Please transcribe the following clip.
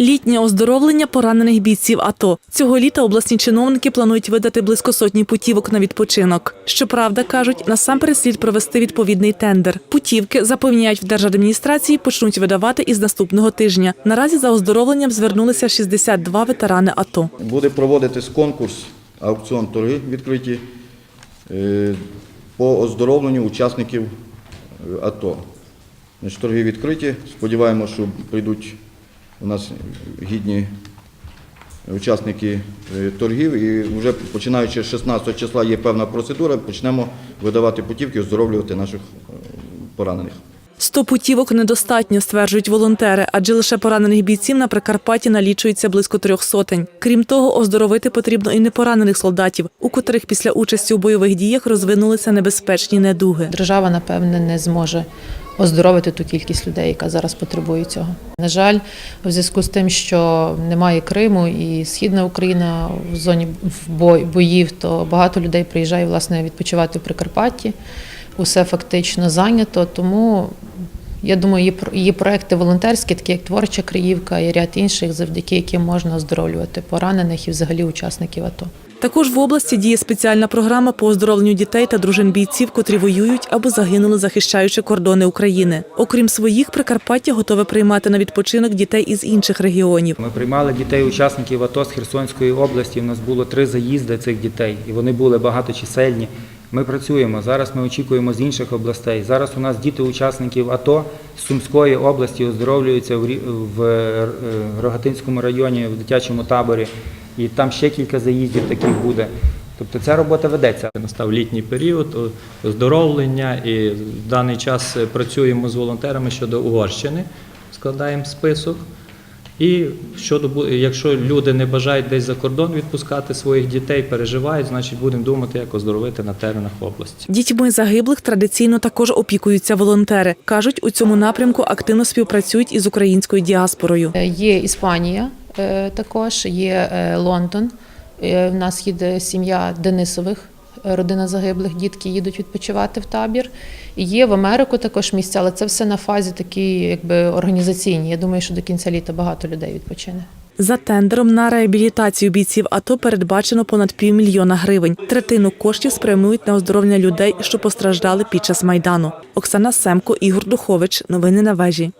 Літнє оздоровлення поранених бійців АТО. Цього літа обласні чиновники планують видати близько сотні путівок на відпочинок. Щоправда, кажуть, насамперед слід провести відповідний тендер. Путівки запевняють в держадміністрації почнуть видавати із наступного тижня. Наразі за оздоровленням звернулися 62 ветерани АТО. Буде проводитись конкурс, аукціон торги відкриті е, по оздоровленню учасників е, АТО. Торги відкриті. Сподіваємося, що прийдуть у нас гідні учасники е, торгів. І вже починаючи з 16 числа є певна процедура, почнемо видавати путівки, оздоровлювати наших е, поранених. Сто путівок недостатньо, стверджують волонтери, адже лише поранених бійців на Прикарпатті налічується близько трьох сотень. Крім того, оздоровити потрібно і непоранених солдатів, у котрих після участі у бойових діях розвинулися небезпечні недуги. Держава, напевне, не зможе оздоровити ту кількість людей, яка зараз потребує цього. На жаль, у зв'язку з тим, що немає Криму і Східна Україна в зоні боїв, то багато людей приїжджає власне відпочивати в Прикарпатті. Усе фактично зайнято, тому я думаю, є, є проекти волонтерські, такі як творча Криївка і ряд інших, завдяки яким можна оздоровлювати поранених і взагалі учасників АТО. Також в області діє спеціальна програма по оздоровленню дітей та дружин бійців, котрі воюють або загинули, захищаючи кордони України. Окрім своїх, Прикарпаття готове приймати на відпочинок дітей із інших регіонів. Ми приймали дітей-учасників АТО з Херсонської області. У нас було три заїзди цих дітей, і вони були багаточисельні. Ми працюємо. Зараз ми очікуємо з інших областей. Зараз у нас діти учасників АТО з Сумської області оздоровлюються в е, Рогатинському районі в дитячому таборі. І там ще кілька заїздів таких буде. Тобто ця робота ведеться. Настав літній період оздоровлення, і в даний час е, працюємо з волонтерами щодо Угорщини, складаємо список. І щодо якщо люди не бажають десь за кордон відпускати своїх дітей, переживають, значить будемо думати, як оздоровити на теренах області. Дітьми загиблих традиційно також опікуються волонтери. кажуть, у цьому напрямку активно співпрацюють із українською діаспорою. Е, Є Іспанія також, є е, Лондон. Е, В нас їде сім'я Денисових, е, родина загиблих, дітки їдуть відпочивати в табір. Є в Америку також місця, але це все на фазі такій, якби організаційній. Я думаю, що до кінця літа багато людей відпочине. За тендером на реабілітацію бійців АТО передбачено понад півмільйона гривень. Третину коштів спрямують на оздоровлення людей, що постраждали під час майдану. Оксана Семко, Ігор Духович. Новини на вежі.